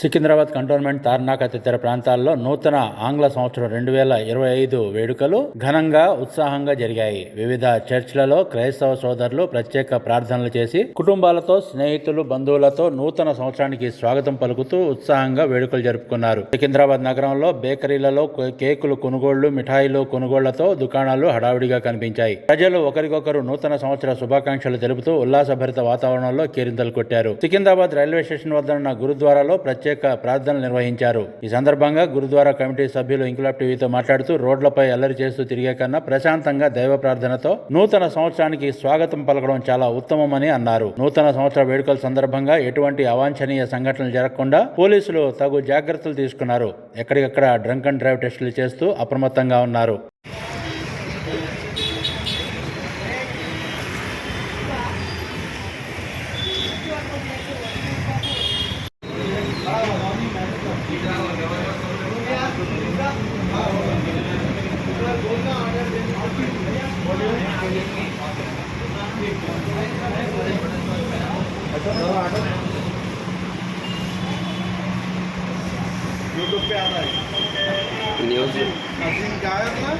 Secunderabad cantonment Tarnaka తదితర ప్రాంతాల్లో నూతన ఆంగ్ల సంవత్సరం రెండు వేల ఇరవై ఐదు వేడుకలు ఘనంగా ఉత్సాహంగా జరిగాయి వివిధ చర్చ్లలో క్రైస్తవ సోదరులు ప్రత్యేక ప్రార్థనలు చేసి కుటుంబాలతో స్నేహితులు బంధువులతో నూతన సంవత్సరానికి స్వాగతం పలుకుతూ ఉత్సాహంగా వేడుకలు జరుపుకున్నారు సికింద్రాబాద్ నగరంలో బేకరీలలో కేకులు కొనుగోళ్లు మిఠాయిలు కొనుగోళ్లతో దుకాణాలు హడావిడిగా కనిపించాయి ప్రజలు ఒకరికొకరు నూతన సంవత్సర శుభాకాంక్షలు తెలుపుతూ ఉల్లాసభరిత వాతావరణంలో కేరింతలు కొట్టారు సికింద్రాబాద్ రైల్వే స్టేషన్ వద్ద ఉన్న గురుద్వారాలో ప్రత్యేక ప్రత్యేక ప్రార్థనలు నిర్వహించారు ఈ సందర్భంగా గురుద్వారా కమిటీ సభ్యులు ఇంక్లాబ్ టీవీతో మాట్లాడుతూ రోడ్లపై అల్లరి చేస్తూ తిరిగే కన్నా ప్రశాంతంగా దైవ ప్రార్థనతో నూతన సంవత్సరానికి స్వాగతం పలకడం చాలా ఉత్తమమని అన్నారు నూతన సంవత్సర వేడుకల సందర్భంగా ఎటువంటి అవాంఛనీయ సంఘటనలు జరగకుండా పోలీసులు తగు జాగ్రత్తలు తీసుకున్నారు ఎక్కడికక్కడ డ్రంక్ అండ్ డ్రైవ్ టెస్టులు చేస్తూ అప్రమత్తంగా ఉన్నారు চোদ্দ পেয়ারায় আজিম গায়ক না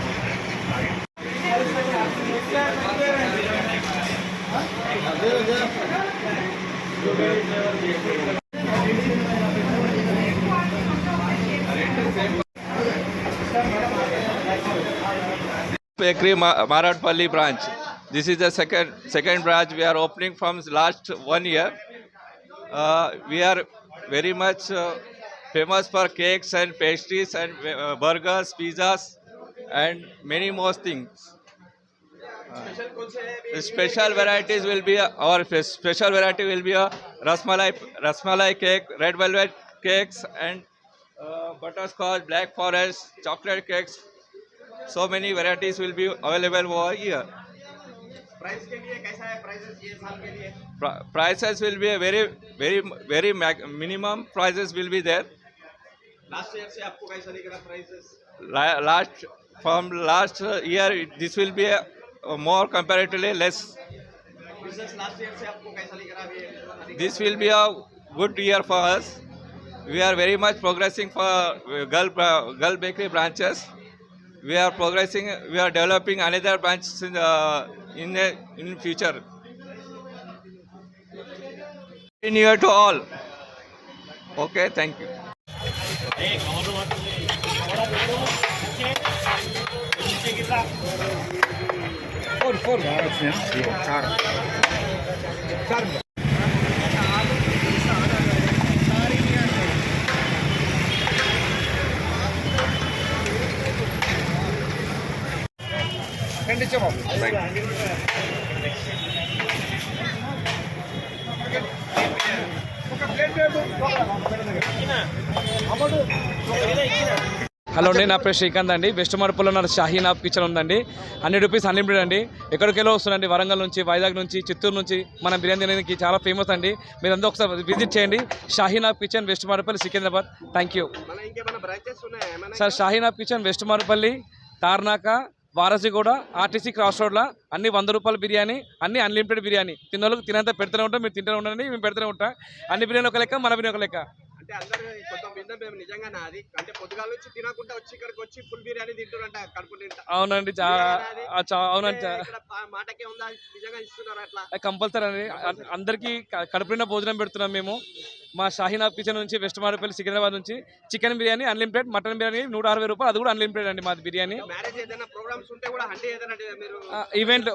Bakery Maratpalli branch. This is the second second branch we are opening from last one year. Uh, we are very much uh, famous for cakes and pastries and uh, burgers, pizzas, and many more things. Uh, special varieties will be uh, our special variety will be a uh, rasmalai rasmalai cake, red velvet cakes, and uh, butterscotch, black forest, chocolate cakes. So many varieties will be available over here. Prices will be a very, very ये साल के लिए prices Last year से आपको कैसा दिख रहा prices? From last year this will be uh, more comparatively less. Business last year से आपको कैसा दिख रहा है? This will be a good year for us. We are very much progressing for uh, girl bakery branches. We are progressing. We are developing another branch in uh, future. Happy New Year to all. Okay, thank you. Four four వచ్చినా చార్ చార్ ಖಂಡಿತ ಬಾಬು ఒక plate hello అండి నా పేరు శ్రీకాంత్ అండి west మార్పులో నా షాహీన్ ఆఫ్ కిచెన్ ఉందండి హండ్రెడ్ రూపీస్ అన్లిమిటెడ్ అండి ఎక్కడికెళ్ళి వస్తుందండి వరంగల్ నుంచి వైజాగ్ నుంచి చిత్తూరు నుంచి మన బిర్యానీ అనేది చాలా ఫేమస్ అండి మీరు అందరూ ఒకసారి విజిట్ చేయండి Shaheen of kitchen west Marredpally Secunderabad thank you sir Shaheen of kitchen west Marredpally Tarnaka Warasiguda RTC cross రోడ్లో అన్ని వంద రూపాయల బిర్యానీ అన్ని అన్లిమిటెడ్ బిర్యానీ తిన్నోళ్ళకి తినంత పెడుతూనే ఉంటాం మీరు తింటూనే ఉండండి మేము పెడుతూనే ఉంటాం అన్ని బిర్యానీ ఒక లెక్క మన బిర్యానీ ఒక లెక్క అంటే అందరూ కొంచెం కొంతమంది మేము నిజంగా నాది అంటే పొద్దుగాల నుంచి తినకుండా వచ్చి ఇక్కడికి వచ్చి ఫుల్ బిర్యానీ తింటున్నట్ట కడుపు నిండా అవునండి అవునండి మాటకే ఉందా నిజంగా ఇస్తున్నారు అట్లా కంపల్సరీ అండి అందరికీ కడుపు నిండా భోజనం పెడుతున్నాం మేము మా షాహీనా కిచెన్ నుంచి వెస్ట్ మారేపల్లి సికింద్రాబాద్ నుంచి chicken biryani unlimited mutton biryani నూట అరవై రూపాయలు అది కూడా అన్లిమిటెడ్ అండి మాది బిర్యానీ ఈవెంట్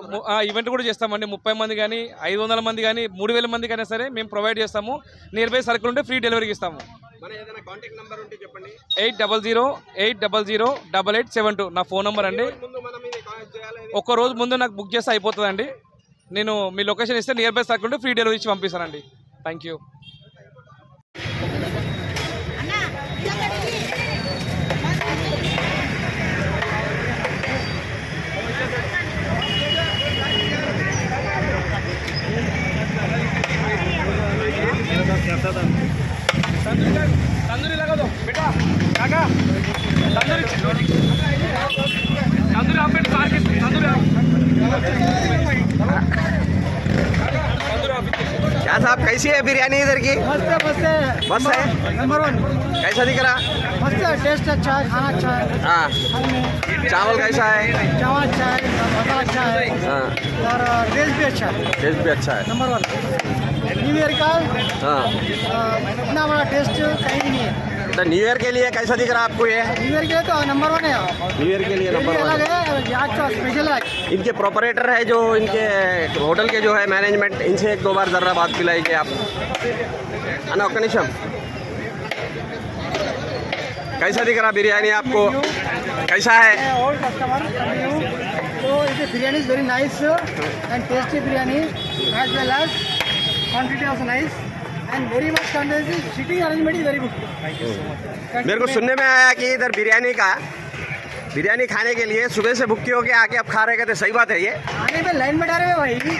ఈవెంట్ కూడా చేస్తామండి ముప్పై మంది కానీ ఐదు మంది కానీ మూడు మంది కానీ సరే మేము ప్రొవైడ్ చేస్తాము నియర్ బై సరుకులు ఉంటే ఫ్రీ డెలివరీకి ఇస్తాము eight double zero eight double zero double eight seven two నా ఫోన్ నెంబర్ అండి ఒక రోజు ముందు నాకు బుక్ చేస్తే అయిపోతుందండి నేను మీ లొకేషన్ ఇస్తే near by circle free delivery ఇచ్చి పంపిస్తానండి థ్యాంక్ యూ बिरयानी इधर की मस्त है मस्त है मस्त है नंबर वन कैसा दिख रहा मस्त है टेस्ट अच्छा है खाना अच्छा है हाँ चावल कैसा है चावल अच्छा है मसाला अच्छा है हाँ और टेस्ट भी अच्छा है टेस्ट भी अच्छा है नंबर वन न्यू ईयर का हाँ इतना बड़ा टेस्ट कहीं नहीं है तो न्यू ईयर के लिए कैसा दिख रहा है आपको ये न्यू ईयर के लिए तो नंबर वन है न्यू ईयर के लिए नंबर वन तो है इनके प्रोपरेटर है जो इनके होटल के जो है मैनेजमेंट इनसे एक दो बार जरा बात पिलाई कि आप है कैसा दिख रहा बिरयानी आपको कैसा है तो biryani it is biryani is very nice and tasty biryani as well as मेरे को सुनने में आया कि इधर बिरयानी का बिरयानी खाने के लिए सुबह से भुक्की होके आके अब खा रहे थे सही बात है ये आने पे लाइन में डाले हुए भाई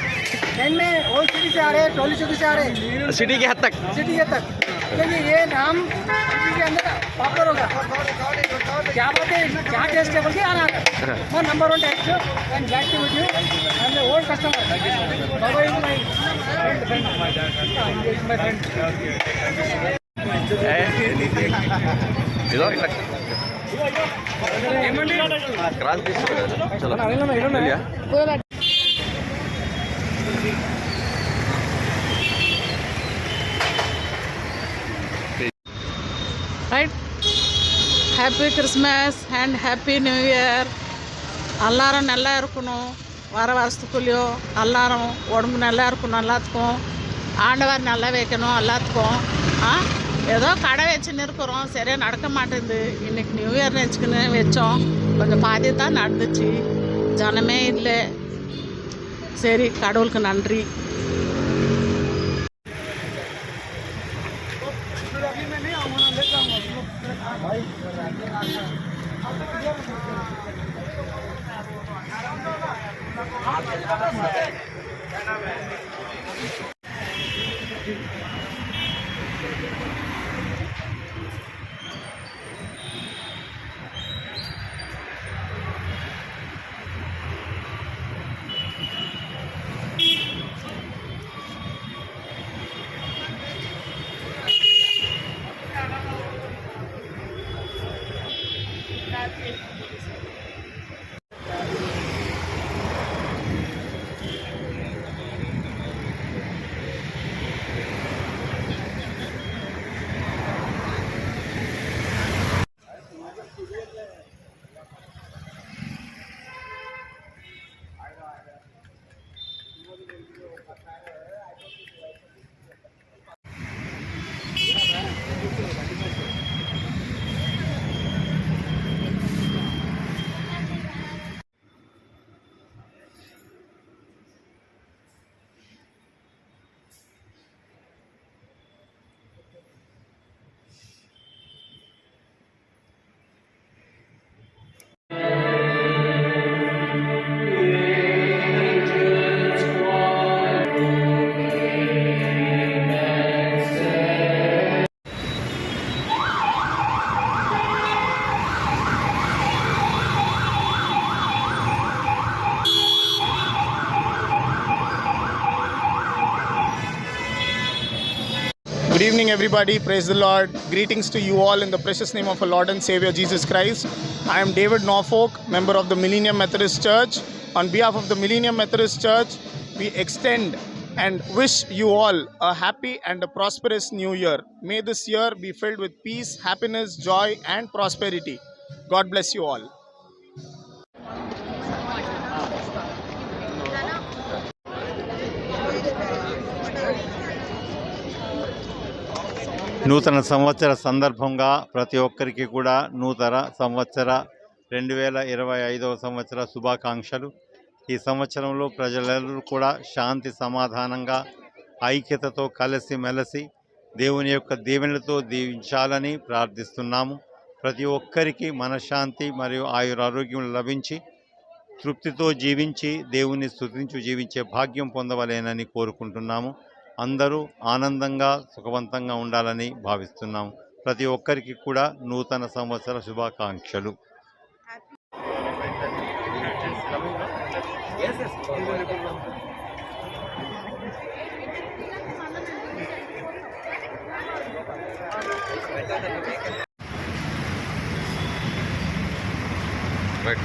लाइन में ओल्ड सिटी से आ रहे हैं टोली चौकी से आ रहे हैं सिटी के हद तक सिटी के हद तक लेकिन ये नाम के अंदर पॉपुलर होगा क्या बात है क्या टेस्ट टेबल के आना है number one test and black two with you and old customer Baba is my friend my friend ఇదో ఇట్లా ఏమండి క్రాస్ తీసుకురా చలో వెళ్ళా right happy Christmas and happy new year எல்லாரும் நல்லா இருக்கணும் வர வருஷத்துக்குள்ளேயோ எல்லாரும் உடம்பு நல்லா இருக்கணும் எல்லாத்துக்கும் ஆண்டவர் நல்லா வைக்கணும் எல்லாத்துக்கும் ஆ ஏதோ கடை வச்சுன்னு இருக்கிறோம் சரியாக நடக்க மாட்டேங்குது இன்றைக்கி நியூ இயர் வச்சுக்கின்னு வச்சோம் கொஞ்சம் பாதி தான் நடந்துச்சு ஜனமே இல்லை சரி கடவுளுக்கு நன்றி everybody. Praise the Lord. Greetings to you all in the precious name of our Lord and Savior Jesus Christ. I am David Norfolk, member of the Millennium Methodist Church. On behalf of the Millennium Methodist Church, we extend and wish you all a happy and a prosperous new year. May this year be filled with peace, happiness, joy, and prosperity. God bless you all. నూతన సంవత్సర సందర్భంగా ప్రతి ఒక్కరికి కూడా నూతన సంవత్సర రెండు వేల ఇరవై ఐదవ సంవత్సర శుభాకాంక్షలు ఈ సంవత్సరంలో ప్రజలందరూ కూడా శాంతి సమాధానంగా ఐక్యతతో కలిసి మెలసి దేవుని యొక్క దీవెనలతో దీవించాలని ప్రార్థిస్తున్నాము ప్రతి ఒక్కరికి మనశ్శాంతి మరియు ఆయురారోగ్యం లభించి తృప్తితో జీవించి దేవుని స్థుతించు జీవించే భాగ్యం పొందవలేనని కోరుకుంటున్నాము అందరూ ఆనందంగా సుఖవంతంగా ఉండాలని భావిస్తున్నాం ప్రతి ఒక్కరికి కూడా నూతన సంవత్సర శుభాకాంక్షలు Right.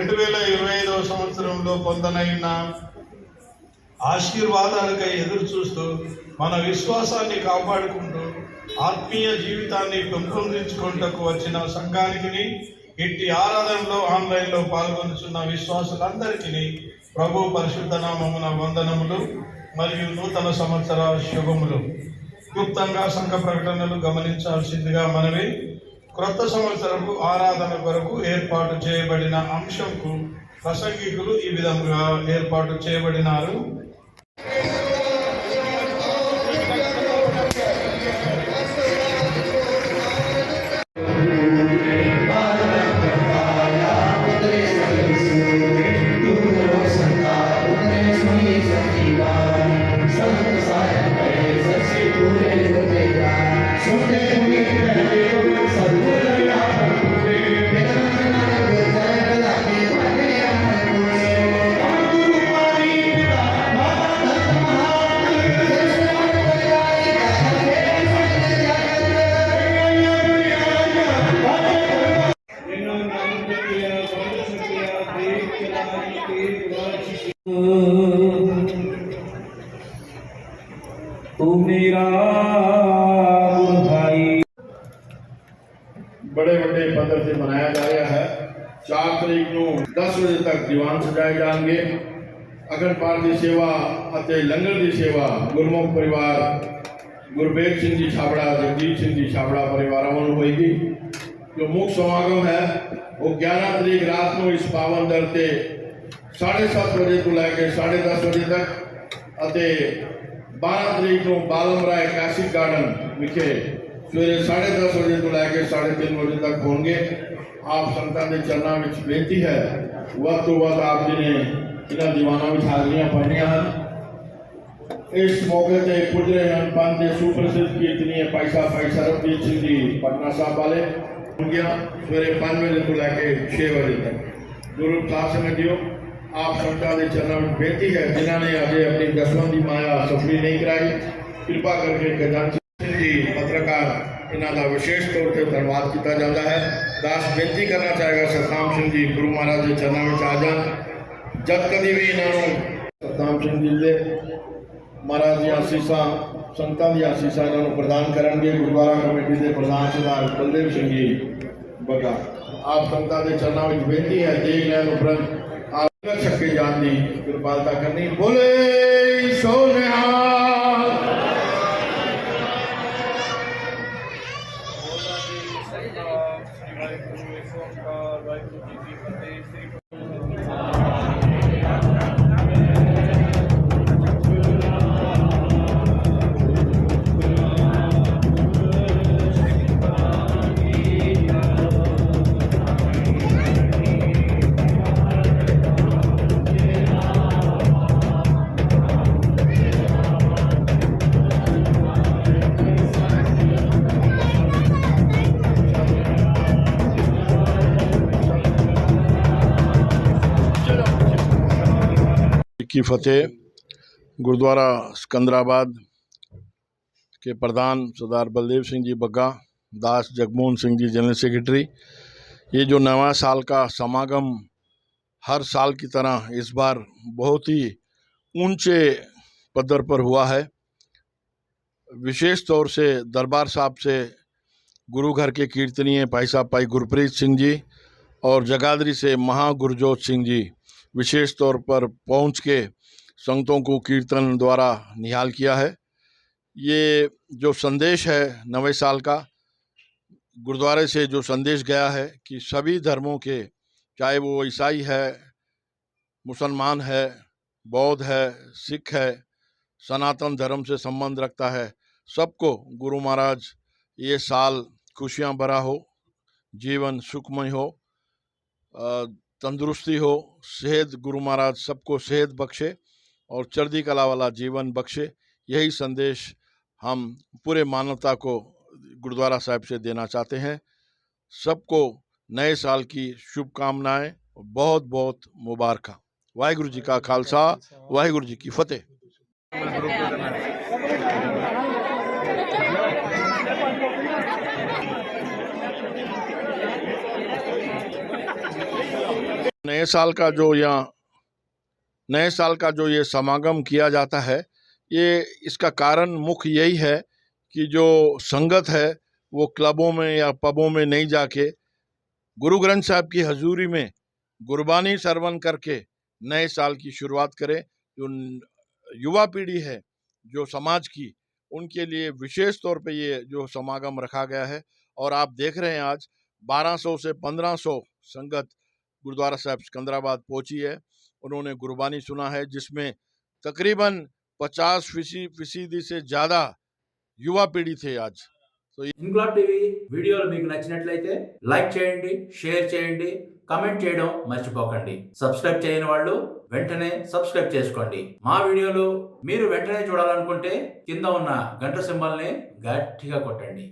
రెండు వేల ఇరవై ఐదవ సంవత్సరంలో పొందనైన ఆశీర్వాదాలకై ఎదురు చూస్తూ మన విశ్వాసాన్ని కాపాడుకుంటూ ఆత్మీయ జీవితాన్ని పెంపొందించుకుంటూ వచ్చిన సంఘానికి ఇట్టి ఆరాధనలో ఆన్లైన్లో పాల్గొనుచున్న విశ్వాసులందరికీ ప్రభు పరిశుద్ధ నామమున వందనములు మరియు నూతన సంవత్సర శుభములు క్లుప్తంగా సంఘ ప్రకటనలు గమనించాల్సిందిగా మనవి క్రొత్త సంవత్సరపు ఆరాధన కొరకు ఏర్పాటు చేయబడిన అంశంకు ప్రసంగికులు ఈ విధంగా ఏర్పాటు చేయబడినారు ਦੀਵਾਨ ਸਜਾਏ ਜਾਣਗੇ ਅਗਰ ਦੀ ਸੇਵਾ ਅਤੇ ਲੰਗਰ ਦੀ ਸੇਵਾ ਗੁਰਮੁਖ ਪਰਿਵਾਰ ਗੁਰਬੇਗ ਸਿੰਘ ਜੀ ਛਾਬੜਾ ਜਗਦੀਪ ਸਿੰਘ ਜੀ ਛਾਬੜਾ ਪਰਿਵਾਰਾਂ ਵੱਲੋਂ ਹੋਏਗੀ ਜੋ ਮੁੱਖ ਸਮਾਗਮ ਹੈ ਉਹ 11 ਤਰੀਕ ਰਾਤ ਨੂੰ ਇਸ ਪਾਵਨ ਦਰ ਤੇ 7:30 ਵਜੇ ਤੋਂ ਲੈ ਕੇ 10:30 ਵਜੇ ਤੱਕ ਅਤੇ 12 ਤਰੀਕ ਨੂੰ ਬਾਲਮਰਾ ਕਾਸ਼ੀ ਗਾਰਡਨ ਵਿਖੇ ਸਵੇਰੇ 10:30 ਵਜੇ ਤੋਂ ਲੈ ਕੇ 3:30 ਵਜੇ ਤੱਕ ਹੋਣਗੇ ਆਪ ਸੰਤਾਂ ਦੇ ਚਰਨਾਂ ਵਿੱਚ ਬੇਨਤੀ ਹੈ ਵੱਧ ਤੋਂ ਵੱਧ ਆਪ ਜੀ ਨੇ ਇਹਨਾਂ ਦੀਵਾਨਾਂ ਵਿੱਚ ਹਾਜ਼ਰੀਆਂ ਭਰਨੀਆਂ ਹਨ ਇਸ ਮੌਕੇ ਤੇ ਪੁੱਜ ਰਹੇ ਹਨ ਪੰਜ ਦੇ ਸੁਪਰਸਿੱਧ ਕੀਰਤਨੀਏ ਪੈਸਾ ਪੈਸਾ ਰਵਜੀਤ ਸਿੰਘ ਜੀ ਪਟਨਾ ਸਾਹਿਬ ਵਾਲੇ ਗਿਆ ਸਵੇਰੇ 5 ਵਜੇ ਤੋਂ ਲੈ ਕੇ 6 ਵਜੇ ਤੱਕ ਗੁਰੂ ਸਾਹਿਬ ਸਮਝਿਓ ਆਪ ਸੰਗਤਾਂ ਦੇ ਚਰਨਾਂ ਵਿੱਚ ਬੇਨਤੀ ਹੈ ਜਿਨ੍ਹਾਂ ਨੇ ਅਜੇ ਆਪਣੀ ਦਸਵੰਦ ਦੀ ਮਾਇਆ ਸਫਰੀ ਨਹੀਂ ਕਰਾਈ ਕਿਰਪਾ ਕਰਕੇ ਗਦਾਨ ਸਿੰਘ ਜੀ ਪੱਤਰਕਾਰ ਇਹਨਾਂ ਦਾ ਵਿਸ਼ੇਸ਼ ਤੌਰ ਤੇ ਧੰਨਵਾਦ ਕੀਤਾ ਜਾਂਦਾ ਹੈ ਦਾਸ ਬੇਨਤੀ ਕਰਨਾ ਚਾਹੇਗਾ ਸਤਨਾਮ ਸਿੰਘ ਜੀ ਗੁਰੂ ਮਹਾਰਾਜ ਦੇ ਚਰਨਾਂ ਵਿੱਚ ਆ ਜਾਣ ਜਦ ਕਦੀ ਵੀ ਇਹਨਾਂ ਨੂੰ ਸਤਨਾਮ ਸਿੰਘ ਜੀ ਦੇ ਮਹਾਰਾਜ ਦੀਆਂ ਆਸੀਸਾਂ ਸੰਤਾਂ ਦੀਆਂ ਆਸੀਸਾਂ ਇਹਨਾਂ ਨੂੰ ਪ੍ਰਦਾਨ ਕਰਨਗੇ ਗੁਰਦੁਆਰਾ ਕਮੇਟੀ ਦੇ ਪ੍ਰਧਾਨ ਸਰਦਾਰ ਬਲਦੇਵ ਸਿੰਘ ਜੀ ਬਗਾ ਆਪ ਸੰਤਾਂ ਦੇ ਚਰਨਾਂ ਵਿੱਚ ਬੇਨਤੀ ਹੈ ਦੇਖ ਲੈਣ ਉਪਰੰਤ ਆਪ ਛੱਕੇ ਜਾਣ ਦੀ ਕਿਰਪਾਲਤਾ ਕਰਨੀ ਬੋਲੇ ਸੋ की फतेह गुरुद्वारा सिकंदराबाद के प्रधान सरदार बलदेव सिंह जी बग्गा दास जगमोहन सिंह जी जनरल सेक्रेटरी ये जो नवा साल का समागम हर साल की तरह इस बार बहुत ही ऊंचे पदर पर हुआ है विशेष तौर से दरबार साहब से गुरु घर के कीर्तनीय भाई साहब भाई गुरप्रीत सिंह जी और जगाधरी से महागुरजोत सिंह जी विशेष तौर पर पहुंच के संतों को कीर्तन द्वारा निहाल किया है ये जो संदेश है नवे साल का गुरुद्वारे से जो संदेश गया है कि सभी धर्मों के चाहे वो ईसाई है मुसलमान है बौद्ध है सिख है सनातन धर्म से संबंध रखता है सबको गुरु महाराज ये साल खुशियाँ भरा हो जीवन सुखमय हो तंदुरुस्ती हो सेहत गुरु महाराज सबको सेहत बख्शे और चर्दी कला वाला जीवन बख्शे यही संदेश हम पूरे मानवता को गुरुद्वारा साहिब से देना चाहते हैं सबको नए साल की शुभकामनाएं बहुत बहुत मुबारक वाहेगुरु जी का खालसा वाहगुरु जी की फतेह नए साल का जो यहाँ नए साल का जो ये समागम किया जाता है ये इसका कारण मुख्य यही है कि जो संगत है वो क्लबों में या पबों में नहीं जाके गुरु ग्रंथ साहब की हजूरी में गुरबानी सरवन करके नए साल की शुरुआत करें जो युवा पीढ़ी है जो समाज की उनके लिए विशेष तौर पे ये जो समागम रखा गया है और आप देख रहे हैं आज 1200 से 1500 संगत గుర్ ద్వారా సబ్ స్కందరాబాద్ पहुंची है उन्होंने गुरबानी सुना है जिसमें तकरीबन 50 से 50 से ज्यादा युवा पीढ़ी थे आज तो इन กล ಾವ್ टीवी वीडियो लाइक नचिनेटలైతే లైక్ చేయండి షేర్ చేయండి కామెంట్ చేయడం మర్చిపోకండి సబ్స్క్రైబ్ చేయిన వాళ్ళు వెంటనే సబ్స్క్రైబ్ చేసుకోండి మా వీడియోలు మీరు వెంటనే చూడాలనుకుంటే కింద ఉన్న గంట సింబల్ ని గట్టిగా కొట్టండి